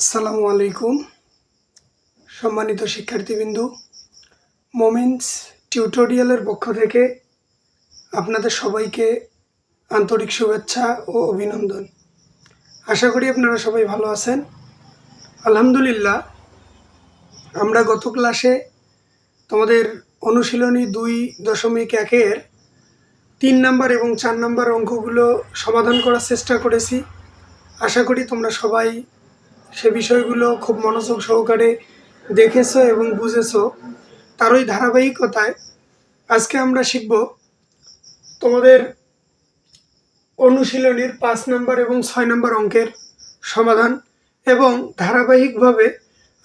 আসসালামু আলাইকুম, সম্মানিত শিক্ষার্থীবৃন্দু। মোমিন্স টিউটোরিয়ালের পক্ষ থেকে আপনাদের সবাইকে আন্তরিক শুভেচ্ছা ও অভিনন্দন। আশা করি আপনারা সবাই ভালো আছেন। আলহামদুলিল্লাহ, আমরা গত ক্লাসে তোমাদের অনুশীলনী দুই দশমিক একের তিন নাম্বার এবং চার নাম্বার অঙ্কগুলো সমাধান করার চেষ্টা করেছি। আশা করি তোমরা সবাই সে বিষয়গুলো খুব মনোযোগ সহকারে দেখেছ এবং বুঝেছ। তারই ধারাবাহিকতায় আজকে আমরা শিখব তোমাদের অনুশীলনীর পাঁচ নম্বর এবং ছয় নম্বর অঙ্কের সমাধান এবং ধারাবাহিকভাবে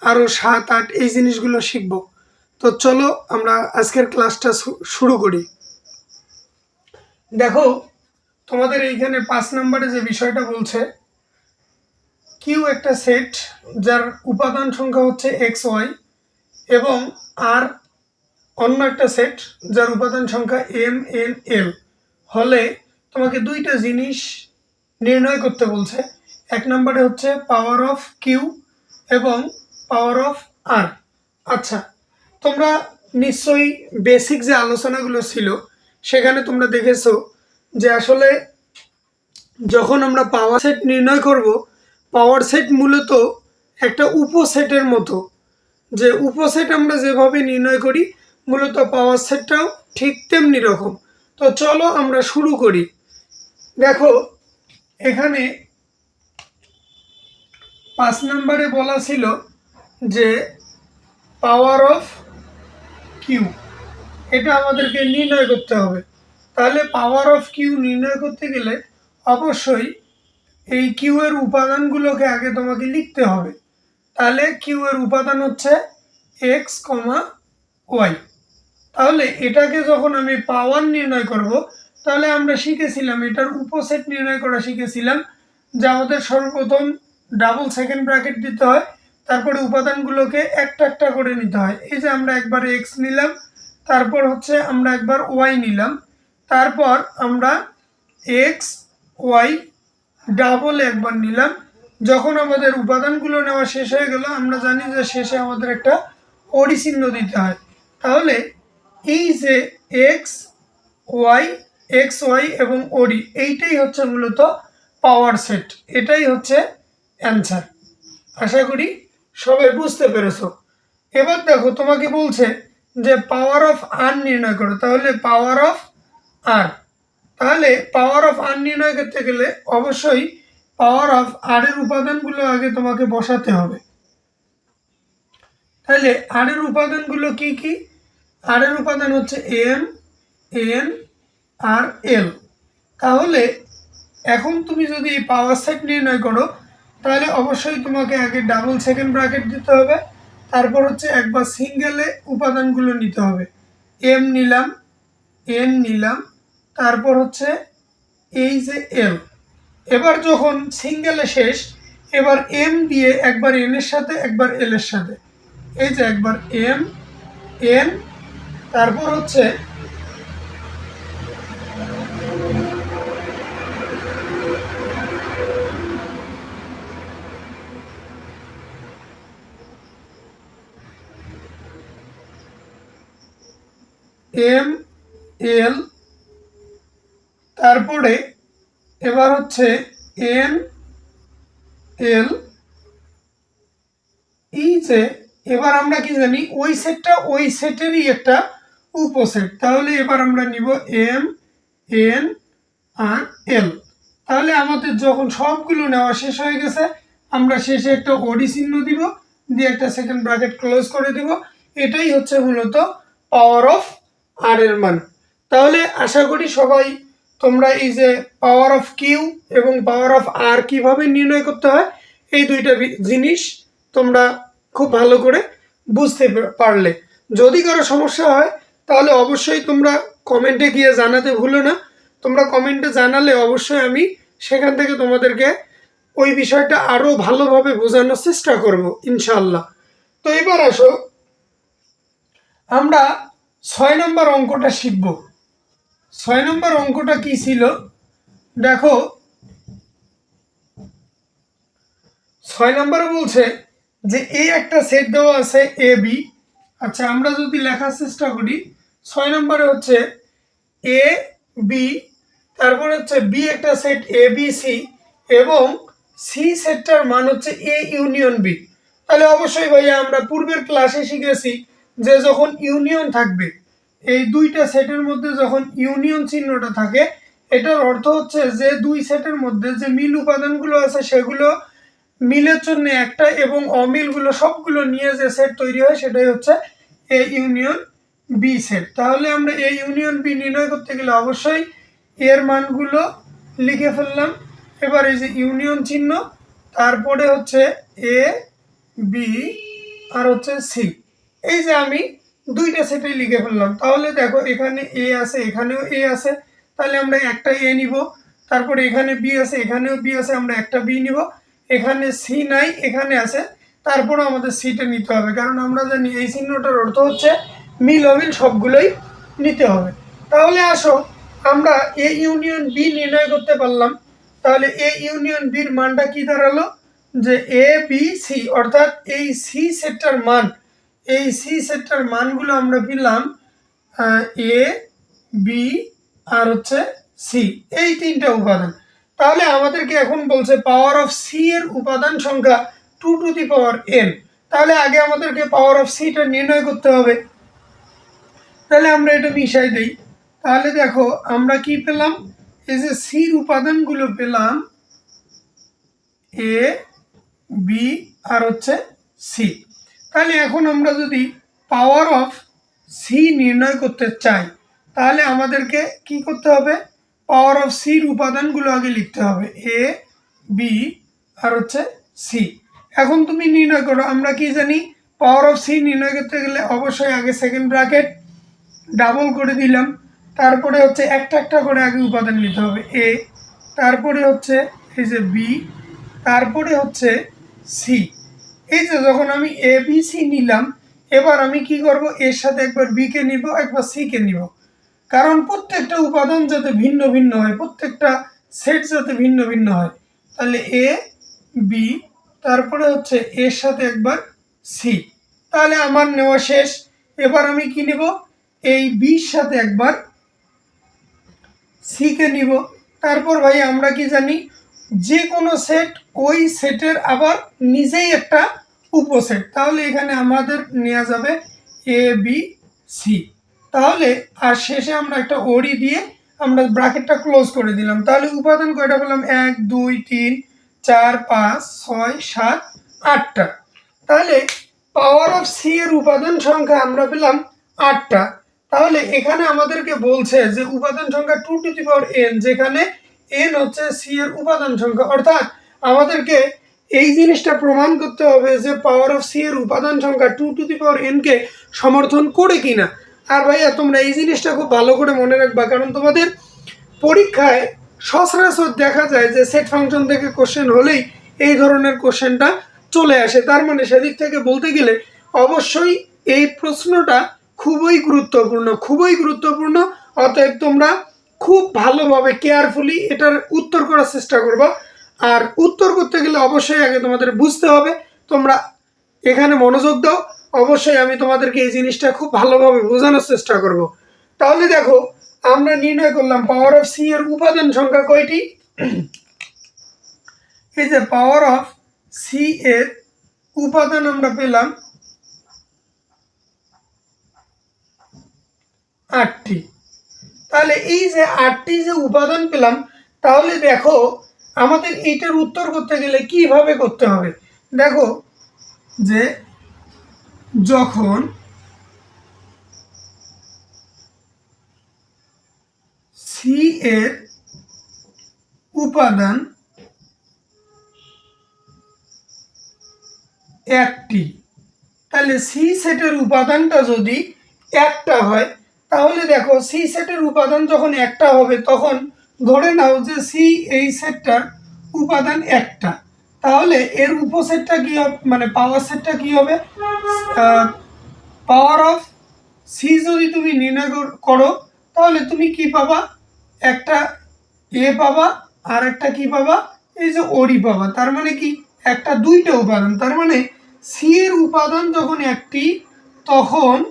আরও সাত, আট এই জিনিসগুলো শিখব। তো চলো আমরা আজকের ক্লাসটা শুরু করি। দেখো, তোমাদের এইখানে পাঁচ নম্বরে যে বিষয়টা বলছে কিউ একটা সেট যার উপাদান সংখ্যা হচ্ছে এক্স ওয়াই এবং আর অন্য একটা সেট যার উপাদান সংখ্যা এম এন এল। হলে তোমাকে দুইটা জিনিস নির্ণয় করতে বলছে। এক নম্বরে হচ্ছে পাওয়ার অফ কিউ এবং পাওয়ার অফ আর আচ্ছা তোমরা নিশ্চয়ই বেসিক যে আলোচনাগুলো ছিল, সেখানে তোমরা দেখেছ যে আসলে যখন আমরা পাওয়ার সেট নির্ণয় করব পাওয়ার সেট মূলত একটা উপসেটের মতো। যে উপসেট আমরা যেভাবে নির্ণয় করি, মূলত পাওয়ার সেটটাও ঠিক তেমনি রকম। তো চলো আমরা শুরু করি। দেখো, এখানে পাঁচ নম্বরে বলা ছিল যে পাওয়ার অফ কিউ এটা আমাদেরকে নির্ণয় করতে হবে। তাহলে পাওয়ার অফ কিউ নির্ণয় করতে গেলে অবশ্যই এই কিউ এর উপাদানগুলোকে আগে তোমাকে লিখতে হবে। তাহলে কিউ এর উপাদান হচ্ছে এক্স কমা ওয়াই তাহলে এটাকে যখন আমি পাওয়ার নির্ণয় করব, তাহলে আমরা শিখেছিলাম, এটার উপসেট নির্ণয় করা শিখেছিলাম, যা আমাদের সর্বপ্রথম ডাবল সেকেন্ড ব্র্যাকেট দিতে হয়, তারপরে উপাদানগুলোকে একটা একটা করে নিতে হয়। এই যে আমরা একবার এক্স নিলাম, তারপর হচ্ছে আমরা একবার ওয়াই নিলাম, তারপর আমরা এক্স ওয়াই ডাবল একবার নিলাম। যখন আমাদের উপাদানগুলো নেওয়া শেষ হয়ে গেল, আমরা জানি যে শেষে আমাদের একটা ওডি চিহ্ন দিতে হয়। তাহলে এই যে এক্স ওয়াই এক্স ওয়াই এবং ওডি এইটাই হচ্ছে মূলত পাওয়ার সেট এটাই হচ্ছে অ্যান্সার আশা করি সবাই বুঝতে পেরেছ। এবার দেখো, তোমাকে বলছে যে পাওয়ার অফ আর নির্ণয় করো। তাহলে পাওয়ার অফ আর তাহলে পাওয়ার অফ আর নির্ণয় করতে গেলে অবশ্যই পাওয়ার অফ আর এর উপাদানগুলো আগে তোমাকে বসাতে হবে। তাহলে আর এর উপাদানগুলো কি কি? আর এর উপাদান হচ্ছে এম এন আর এল তাহলে এখন তুমি যদি এই পাওয়ার সেট নির্ণয় করো, তাহলে অবশ্যই তোমাকে আগে ডাবল সেকেন্ড ব্র্যাকেট দিতে হবে, তারপর হচ্ছে একবার সিঙ্গেলে উপাদানগুলো নিতে হবে। এম নিলাম এন নিলাম তারপর হচ্ছে এই যে এল এবার যখন সিঙ্গেলে শেষ, এবার এম দিয়ে একবার এন এর সাথে, একবার এল এর সাথে। এই যে একবার এম এন তারপর হচ্ছে এম এল তারপরে এবার হচ্ছে এন, এল এই যে, এবার আমরা কি জানি, ওই সেটটা ওই সেটেরই একটা উপসেট। তাহলে এবার আমরা নিব এম, এন আর এল। তাহলে আমাদের যখন সবগুলো নেওয়া শেষ হয়ে গেছে, আমরা শেষে একটা ওডি চিহ্ন দিব, দিয়ে একটা সেকেন্ড ব্র্যাকেট ক্লোজ করে দিব। এটাই হচ্ছে মূলত পাওয়ার অফ আর এর মান। তাহলে আশা করি সবাই তোমরা এই যে পাওয়ার অফ কিউ এবং পাওয়ার অফ আর কীভাবে নির্ণয় করতে হয়, এই দুইটা জিনিস তোমরা খুব ভালো করে বুঝতে পারলে। যদি কারও সমস্যা হয়, তাহলে অবশ্যই তোমরা কমেন্টে গিয়ে জানাতে ভুলো না। তোমরা কমেন্টে জানালে অবশ্যই আমি সেখান থেকে তোমাদেরকে ওই বিষয়টা আরও ভালোভাবে বোঝানোর চেষ্টা করব ইনশাল্লাহ তো এবার আসো, আমরা ছয় নম্বর অঙ্কটা শিখব। ছয় নম্বর অঙ্কটা কি ছিল? দেখো, ছয় নম্বরে বলছে যে এই একটা সেট দেওয়া আছে এ, বি। আচ্ছা আমরা যদি লেখার চেষ্টা করি, ছয় নম্বরে হচ্ছে এ, বি, তারপরে হচ্ছে বি একটা সেট, এ, বি, সি এবং সি সেটটার মান হচ্ছে এ ইউনিয়ন বি। তাহলে অবশ্যই ভাইয়া আমরা পূর্বের ক্লাসে শিখেছি যে যখন ইউনিয়ন থাকবে এই দুইটা সেটের মধ্যে যখন ইউনিয়ন চিহ্নটা থাকে, এটার অর্থ হচ্ছে যে দুই সেটের মধ্যে যে মিল উপাদানগুলো আছে সেগুলো মিলের জন্য একটা এবং অমিলগুলো সবগুলো নিয়ে যে সেট তৈরি হয় সেটাই হচ্ছে এ ইউনিয়ন বি সেট। তাহলে আমরা এ ইউনিয়ন বি নির্ণয় করতে গেলে অবশ্যই এর মানগুলো লিখে ফেললাম। এবার এই যে ইউনিয়ন চিহ্ন, তারপরে হচ্ছে এ, বি, আর হচ্ছে সি। এই যে আমি দুইটা সেটে লিখে ফেললাম। তাহলে দেখো এখানে এ আছে, এখানেও এ আছে, তাহলে আমরা একটা এ নিব। তারপরে এখানে বি আছে, এখানেও বি আছে, আমরা একটা বি নিব। এখানে সি নাই, এখানে আছে তারপরে আমাদের সিটা নিতে হবে। কারণ আমরা জানি এই চিহ্নটার অর্থ হচ্ছে মিল অমিল সবগুলোই নিতে হবে। তাহলে আসো, আমরা এ ইউনিয়ন বি নির্ণয় করতে পারলাম। তাহলে এ ইউনিয়ন বির মানটা কি দাঁড়াল? যে এ বি সি অর্থাৎ এই সি সেটটার মান এই সি সেটটার মানগুলো আমরা পেলাম এ বি আর হচ্ছে সি এই তিনটা উপাদান। তাহলে আমাদেরকে এখন বলছে পাওয়ার অফ সি এর উপাদান সংখ্যা two to the power N তাহলে আগে আমাদেরকে পাওয়ার অফ সিটা নির্ণয় করতে হবে। তাহলে আমরা এটা মিশাই দিই। তাহলে দেখো, আমরা কি পেলাম? এই যে সির উপাদানগুলো পেলাম এ বি আর হচ্ছে সি তাহলে এখন আমরা যদি পাওয়ার অফ সি নির্ণয় করতে চাই, তাহলে আমাদেরকে কি করতে হবে? পাওয়ার অফ সির উপাদানগুলো আগে লিখতে হবে এ বি আর হচ্ছে সি এখন তুমি নির্ণয় করো, আমরা কি জানি? পাওয়ার অফ সি নির্ণয় করতে গেলে অবশ্যই আগে সেকেন্ড ব্র্যাকেট ডাবল করে দিলাম, তারপরে হচ্ছে একটা একটা করে আগে উপাদান নিতে হবে এ তারপরে হচ্ছে এই যে বি তারপরে হচ্ছে সি এই যে যখন আমি এ বি সি নিলাম, এবার আমি কি করব? এর সাথে একবার বি কে নিব, একবার সি কে নিব। কারণ প্রত্যেকটা উপাদান যাতে ভিন্ন ভিন্ন হয়, প্রত্যেকটা সেট যাতে ভিন্ন ভিন্ন হয়, তাহলে এ বি তারপরে হচ্ছে এর সাথে একবার সি তাহলে আমার নেওয়া শেষ। এবার আমি কি নেব? এই বির সাথে একবার সিকে নিব। তারপর ভাই আমরা কি জানি? যে কোনো সেট ওই সেটের আবার নিজেই একটা উপসেট তাহলে এখানে আমাদের নেওয়া যাবে এ বি সি তাহলে আর শেষে আমরা একটা ওড়ি দিয়ে আমরা ব্রাকেটটা ক্লোজ করে দিলাম। তাহলে উপাদান কয়টা পেলাম? এক, দুই, তিন, চার, পাঁচ, ছয়, সাত, আটটা। তাহলে পাওয়ার অফ সি এর উপাদান সংখ্যা আমরা পেলাম আটটা। তাহলে এখানে আমাদেরকে বলছে যে উপাদান সংখ্যা two to the power N যেখানে এন হচ্ছে সি এর উপাদান সংখ্যা। অর্থাৎ আমাদেরকে এই জিনিসটা প্রমাণ করতে হবে যে পাওয়ার অফ সি এর উপাদান সংখ্যা টু টু দি পাওয়ার এনকে সমর্থন করে কিনা। আর ভাইয়া, তোমরা এই জিনিসটা খুব ভালো করে মনে রাখবা, কারণ তোমাদের পরীক্ষায় সচরাচর দেখা যায় যে সেট ফাংশন থেকে কোশ্চেন হলেই এই ধরনের কোশ্চেনটা চলে আসে। তার মানে সেদিক থেকে বলতে গেলে অবশ্যই এই প্রশ্নটা খুবই গুরুত্বপূর্ণ খুবই গুরুত্বপূর্ণ। অতএব তোমরা খুব ভালোভাবে কেয়ারফুলি এটার উত্তর করার চেষ্টা করবা। আর উত্তর করতে গেলে অবশ্যই আগে তোমাদের বুঝতে হবে, তোমরা এখানে মনোযোগ দাও। অবশ্যই আমি তোমাদেরকে এই জিনিসটা খুব ভালোভাবে বোঝানোর চেষ্টা করব। তাহলে দেখো, আমরা নির্ণয় করলাম পাওয়ার অফ সি এর উপাদান সংখ্যা কয়টি? এই যে পাওয়ার অফ সি এর উপাদান আমরা পেলাম আটটি। তাহলে এই যে আটটি যে উপাদান পেলাম, তাহলে দেখো আমাদের এইটার উত্তর করতে গেলে কীভাবে করতে হবে? দেখো যে যখন সি এর উপাদান একটি, তাহলে সি সেটের উপাদানটা যদি একটা হয় তাহলে দেখো সি সেটের উপাদান যখন একটা হবে, তখন ধরে নাও যে সি এই সেটটার উপাদান একটা। তাহলে এর উপসেটটা কী হবে? মানে পাওয়ার সেটটা কী হবে? পাওয়ার অফ সি যদি তুমি নির্ণয় কর- তাহলে তুমি কি পাবা? একটা এ পাবা, আর একটা কি পাবা? এই যে ওডি পাবা। তার মানে কি? একটা দুইটা উপাদান। তার মানে সি এর উপাদান যখন একটি, তখন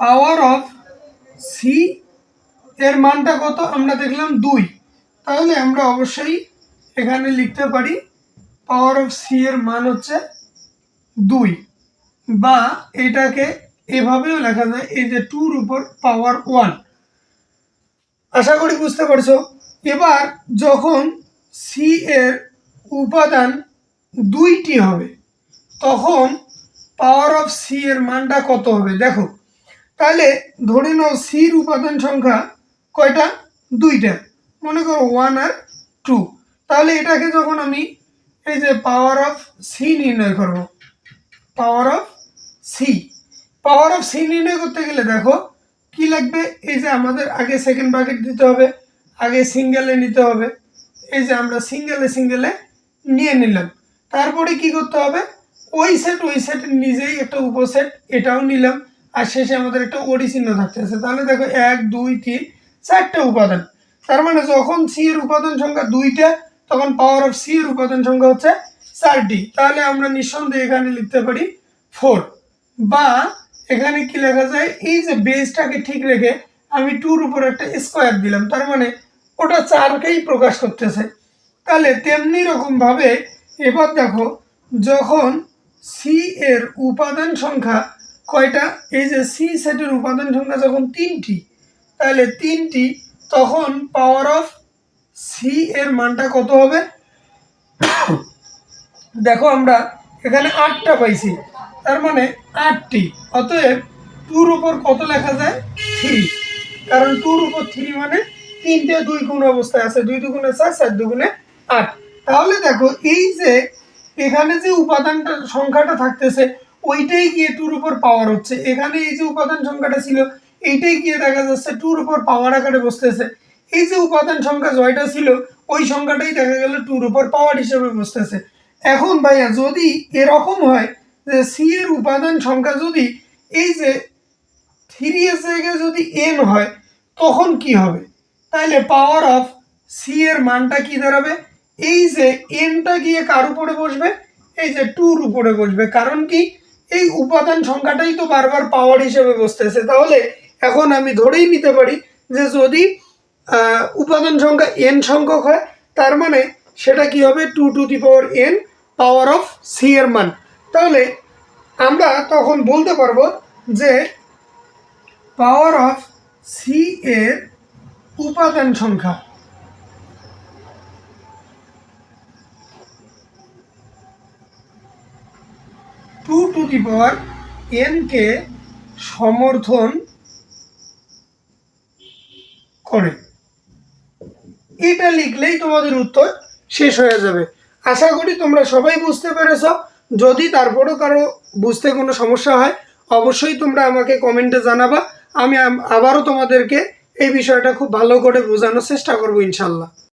পাওয়ার অফ সি এর মানটা কত? আমরা দেখলাম দুই। তাহলে আমরা অবশ্যই এখানে লিখতে পারি পাওয়ার অফ সি এর মান হচ্ছে দুই। বা এটাকে এভাবেও লেখা যায়, এই যে টুর উপর পাওয়ার ওয়ান। আশা করি বুঝতে পারছ? এবার যখন সি এর উপাদান দুইটি হবে, তখন পাওয়ার অফ সি এর মানটা কত হবে? দেখো তাহলে ধরে নাও সির উপাদান সংখ্যা কয়টা? দুইটা। মনে করো ওয়ান আর টু তাহলে এটাকে যখন আমি এই যে পাওয়ার অফ সি নির্ণয় করব power of C power of C নির্ণয় করতে গেলে দেখো, কি লাগবে? এই যে আমাদের আগে সেকেন্ড বাকেট দিতে হবে, আগে সিঙ্গেলে নিতে হবে। এই যে আমরা সিঙ্গেলে সিঙ্গেলে নিয়ে নিলাম। তারপরে কি করতে হবে? ওই সেট ওই সেট নিজেই একটা উপসেট এটাও নিলাম। আর শেষে আমাদের একটা ওডি চিহ্ন থাকতেছে তাহলে দেখো এক, দুই, তিন, চারটে উপাদান। তার মানে যখন সি এর উপাদান সংখ্যা দুইটা, তখন পাওয়ার অফ সি এর উপাদান সংখ্যা হচ্ছে চারটি। তাহলে আমরা নিঃসন্দেহে এখানে লিখতে পারি ফোর বা এখানে কি লেখা যায়? এই যে বেসটাকে ঠিক রেখে আমি টুর উপর একটা স্কোয়ার দিলাম। তার মানে ওটা চারকেই প্রকাশ করতেছে। তাহলে তেমনি রকমভাবে এবার দেখো, যখন সি এর উপাদান সংখ্যা কয়টা? এই যে সি সেটের উপাদান সংখ্যা যখন তিনটি, তাহলে তিনটি, তখন পাওয়ার অফ সি এর মানটা কত হবে? দেখো আমরা এখানে আটটা পাইছি, তার মানে আটটি। অতএব টুর উপর কত লেখা যায়? থ্রি কারণ টুর উপর থ্রি মানে তিনটে দুই গুণ অবস্থায় আছে, দুই দুগুণে চার চার দুগুণে আট। তাহলে দেখো, এই যে এখানে যে উপাদানটা সংখ্যাটা থাকতেছে ওইটাই গিয়ে টুর উপর পাওয়ার হচ্ছে। এখানে এই যে উপাদান সংখ্যাটা ছিল, এইটাই গিয়ে দেখা যাচ্ছে টুর উপর পাওয়ার আকারে বসতেছে। এই যে উপাদান সংখ্যা জয়টা ছিল, ওই সংখ্যাটাই দেখা গেল টুর উপর পাওয়ার হিসেবে বসতেছে। এখন ভাইয়া, যদি এরকম হয় যে সি এর উপাদান সংখ্যা যদি এই যে থ্রি এর জায়গায় যদি এন হয়, তখন কি হবে? তাহলে পাওয়ার অফ সি এর মানটা কি দাঁড়াবে? এই যে এনটা গিয়ে কার উপরে বসবে? এই যে টুর উপরে বসবে। কারণ কি? এই উপাদান সংখ্যাটাই তো বারবার পাওয়ার হিসেবে বসতেছে। তাহলে এখন আমি ধরেই নিতে পারি যে যদি উপাদান সংখ্যা এন সংখ্যক হয়, তার মানে সেটা কি হবে? Two to the power N power of C এর মান। তাহলে আমরা তখন বলতে পারব যে পাওয়ার অফ সি এর উপাদান সংখ্যা টু টু দি পাওয়ার এনকে সমর্থন করে। এটা লিখলেই তোমাদের উত্তর শেষ হয়ে যাবে। আশা করি তোমরা সবাই বুঝতে পেরেছ। যদি তারপরেও কারও বুঝতে কোনো সমস্যা হয়, অবশ্যই তোমরা আমাকে কমেন্টে জানাবা। আমি আবারও তোমাদেরকে এই বিষয়টা খুব ভালো করে বোঝানোর চেষ্টা করব ইনশাল্লাহ।